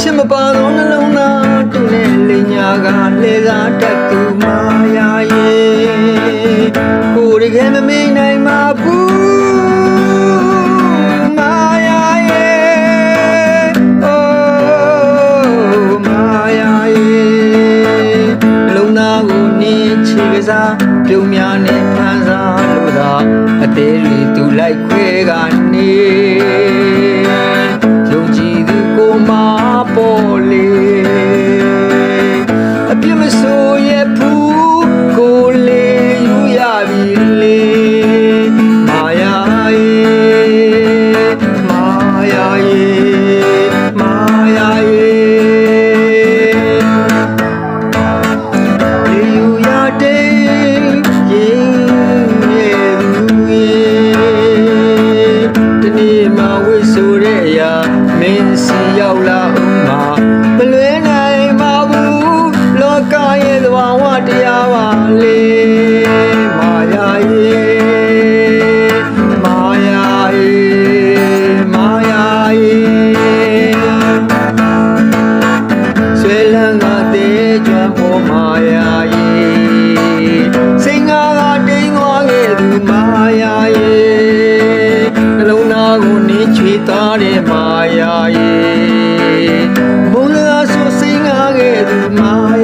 ချစ်မပါသောနှလုံးသားတူနဲ့လင်ညာကလေကားတက်သူမာယာရဲ့ကိုယ်တကယ်မမေ့နိုင်ပါဘူးမာယာရဲ့အိုးမာယာရဲ့လုံသားကိုနေချေကစားပြုံးများနဲ့ဖန်စားလို့သာအသေးတွေသူလိုက်ခွဲကနေ ပြစ်မဆိုရဘူးကိုလေယူရပြီလေမာယာရဲ့မာယာရဲ့မာယာရဲ့လေယူရတဲ့ရင်ရဲ့သူရဲ့ဒီနေ့မှဝိဆိုတဲ့အရာမင်းစီရောက်လာဦး ယာယေစိန်ငါကတိမ်သွားခဲ့သူမာယာယေနှလုံးသားကိုနင်းချွေသားတဲ့မာယာယေဘုံသာဆိုစိန်ငါခဲ့သူမာယာ